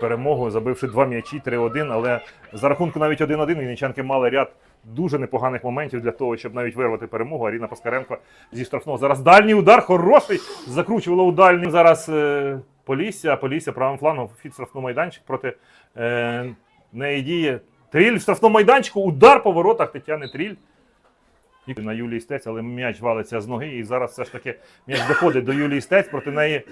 Перемогу, забивши два м'ячі 3-1, але за рахунку навіть 1-1 вінничанки мали ряд дуже непоганих моментів для того, щоб навіть вирвати перемогу. Аріна Паскаренко зі штрафного. Зараз дальній удар, хороший. Закручувала у дальній. Зараз е, Полісся, Полісся правим флангом, в штрафний майданчик проти е, неї діє. Тріль в штрафному майданчику, удар по воротах Тетяни Тріль. І на Юлії Стець, але м'яч валиться з ноги. І зараз все ж таки м'яч доходить до Юлії Стець. Проти неї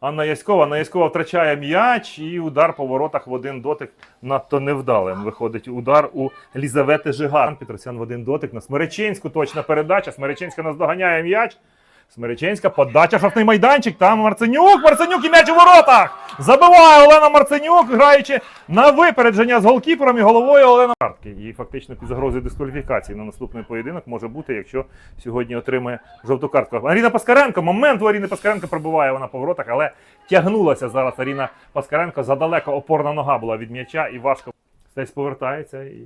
Анна Яськова. Анна Яськова втрачає м'яч і удар по воротах в один дотик надто невдалим. Виходить удар у Лізавети Жигар. Петросян в один дотик на Смеречинську Точна передача. Смеречинська наздоганяє м'яч. Смереченська подача штрафний майданчик. Там Марценюк. Марценюк і м'яч у воротах. Забиває Олена Марценюк, граючи на випередження з голкіпером і головою Олена Картки. І фактично під загрозою дискваліфікації на наступний поєдинок може бути, якщо сьогодні отримає жовту картку. Аріна Паскаренко. Момент у Аріни Паскаренко пробиває вона по воротах, але тягнулася зараз Аріна Паскаренко. Задалеко опорна нога була від м'яча і важко. Стесь повертається і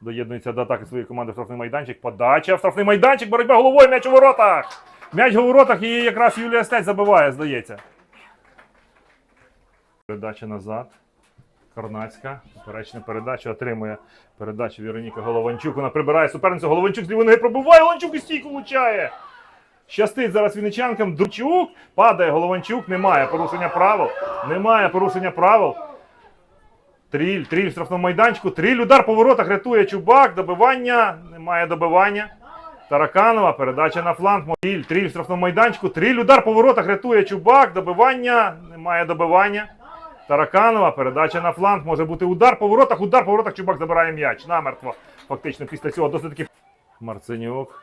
доєднується до атаки своєї команди в штрафний майданчик. Подача в штрафний майданчик, боротьба головою, м'яч у воротах. М'яч у воротах і якраз Юлія Стець забиває, здається. Передача назад. Корнацька. Поперечна передача отримує передачу Віроніка Голованчук. Вона прибирає суперницю. Голованчук з лівої ноги пробиває. Голованчук і стійку влучає. Щастить зараз вінничанкам. Дучук. Падає Голованчук. Немає порушення правил. Немає порушення правил. Тріль, тріль в штрафному майданчику. Тріль, удар по воротах рятує Чубак. Добивання. Немає добивання. Тараканова, передача на фланг. Тріль, тріль в штрафному майданчику. Тріль, удар по воротах рятує Чубак. Добивання. Немає добивання. Тараканова, передача на фланг. Може бути удар по воротах. Удар по воротах. Чубак забирає м'яч. Намертво. Фактично після цього досить таки. Марценюк.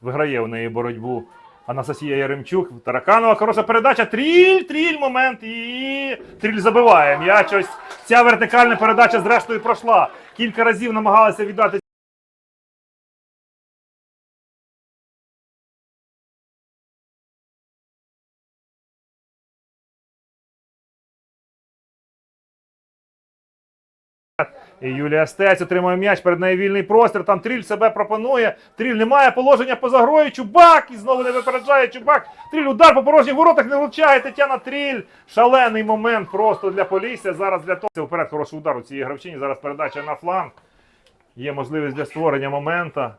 Виграє у неї боротьбу. Анастасія Яремчук. Тараканова. Хороша передача. Тріль, тріль, момент. І тріль забиває. М'яч ось ця вертикальна передача зрештою пройшла. Кілька разів намагалася віддати. І Юлія Стець отримує м'яч, перед нею вільний простір. Там Тріль себе пропонує. Тріль немає положення поза грою. Чубак і знову не випереджає Чубак. Тріль удар по порожніх воротах не влучає. Тетяна Тріль. Шалений момент просто для Полісся. Зараз для того. Це вперед хороший удар у цієї гравчині. Зараз передача на фланг. Є можливість для створення момента.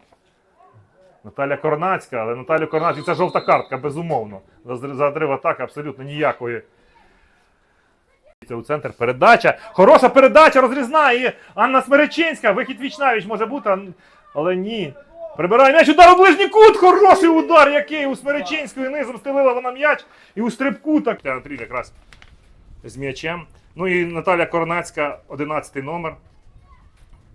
Наталя Корнацька, але Наталю Корнацьку це жовта картка, безумовно. За за атаки абсолютно ніякої. Це у центр передача. Хороша передача розрізна. І Анна Смеречинська. Вихід вічнавіч може бути, але ні. Прибирає м'яч. Удар у ближній кут. Хороший удар, який у Смеречинської низом стелила вона м'яч. І у стрибку так. Андрій якраз з м'ячем. Ну і Наталя Корнацька, 11 номер.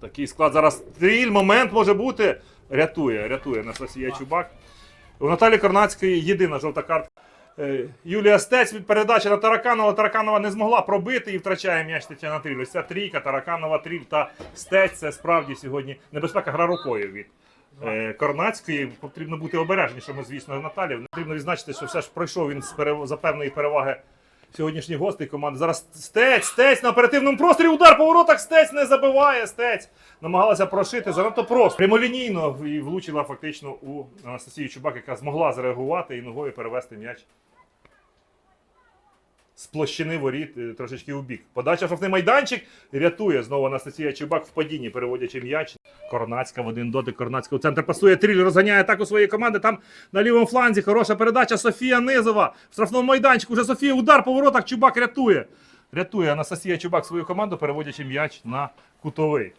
Такий склад зараз. Стріль, момент може бути. Рятує, рятує Анастасія Чубак. У Наталі Корнацької єдина жовта картка. Юлія Стець від передачі на Тараканова. Тараканова не змогла пробити і втрачає м'яч Тетяна Тріль. Ось ця трійка, Тараканова, Тріль та Стець. Це справді сьогодні небезпека гра рукою від е, Корнацької. Потрібно бути обережнішими, звісно, Наталі. Потрібно відзначити, що все ж пройшов він за певної переваги сьогоднішніх гостей команди. Зараз Стець, Стець на оперативному просторі. Удар по воротах. Стець не забиває. Стець намагалася прошити занадто просто. Прямолінійно і влучила фактично у Анастасію Чубак, яка змогла зреагувати і ногою перевести м'яч з площини воріт е, трошечки у бік. Подача штрафний майданчик рятує знову Анастасія Чубак в падінні, переводячи м'яч. Корнацька в один дотик. Корнацька у центр пасує. Тріль розганяє атаку своєї команди. Там на лівому фланзі хороша передача. Софія Низова. В штрафному майданчику вже Софія удар по воротах. Чубак рятує. Рятує Анастасія Чубак свою команду, переводячи м'яч на кутовий.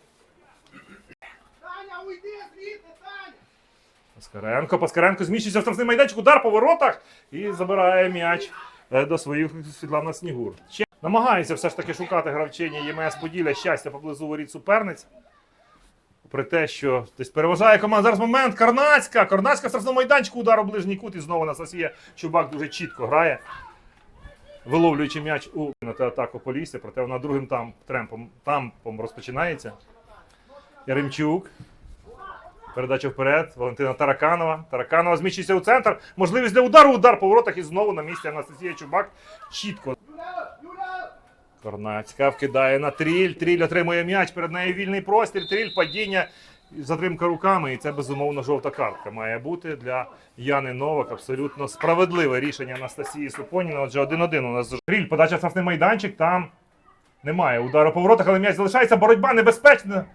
Паскаренко, Паскаренко зміщується в штрафний майданчик, удар по воротах і забирає м'яч до своїх Світлана Снігур. Ще намагається все ж таки шукати гравчині ЄМС Поділля щастя поблизу воріт суперниць. При те, що десь переважає команда. Зараз момент. Карнацька. Карнацька в штрафному майданчику удар у ближній кут. І знову Анастасія Чубак дуже чітко грає. Виловлюючи м'яч у атаку Полісся, проте вона другим там, тремпом, тампом розпочинається. Яремчук. Передача вперед. Валентина Тараканова. Тараканова зміщується у центр. Можливість для удару. Удар по воротах і знову на місці Анастасія Чубак. Чітко. Корнацька вкидає на тріль. Тріль отримує м'яч. Перед нею вільний простір. Тріль падіння. затримка руками, і це безумовно жовта картка має бути для Яни Новак. Абсолютно справедливе рішення Анастасії Супоніна. Отже, 1-1 у нас Гріль, подача в майданчик. Там немає удару по воротах, але м'яч залишається. Боротьба небезпечна.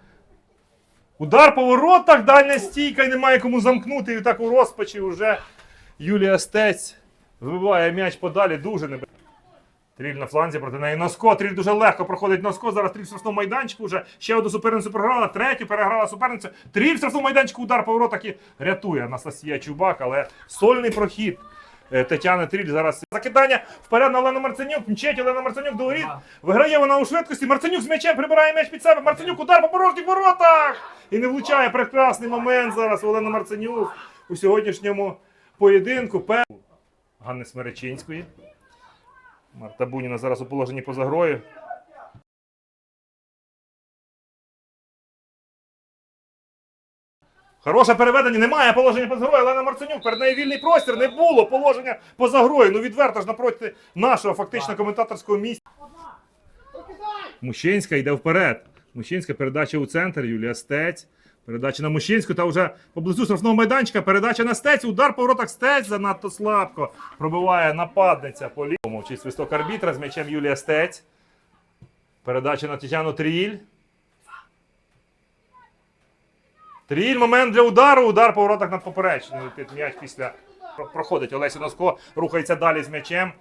Удар по воротах, дальня стійка і немає кому замкнути. І так у розпачі вже Юлія Стець вибиває м'яч подалі. Дуже небезпечно. Тріль на фланзі проти неї Носко. Тріль дуже легко проходить Носко. Зараз тріль в штрафному майданчику. Вже ще одну суперницю програла, третю переграла суперницю. Тріль в штрафному майданчику удар по воротах і рятує Анастасія Чубак, але сольний прохід. Е, Тетяни Тріль зараз закидання вперед на Олену Марценюк. Мчить Олена Марценюк до воріт. Виграє вона у швидкості. Марценюк з м'ячем прибирає м'яч під себе. Марценюк удар по порожніх воротах! І не влучає. Прекрасний момент зараз Олена Марценюк у сьогоднішньому поєдинку. Ганни Смеречинської. Марта Буніна зараз у положенні поза грою. Хороше переведення, немає положення поза грою. Олена Марценюк, перед нею вільний простір, не було положення поза грою. Ну відверто ж напроти нашого фактично коментаторського місця. Мущинська йде вперед. Мущинська передача у центр, Юлія Стець. Передача на Мущинську, та вже поблизу штрафного майданчика. Передача на Стець. Удар по воротах Стець занадто слабко. Пробиває нападниця по лівому. Мовчить свисток арбітра з м'ячем Юлія Стець. Передача на Тетяну Тріль. Тріль, момент для удару. Удар по воротах над поперечною. М'яч після проходить Олесі Носко. Рухається далі з м'ячем.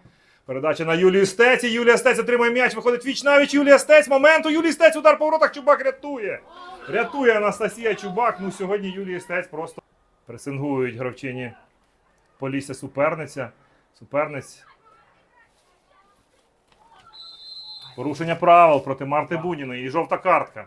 Передача на Юлію Стець. Юлія Стець отримує м'яч. Виходить віч навіч. Юлія Стець. Момент у Юлії Стець. Удар по воротах. Чубак рятує. Рятує Анастасія Чубак. Ну сьогодні Юлії Стець просто пресингують гравчині Полісся суперниця. Суперниць. Порушення правил проти Марти Буніної і жовта картка.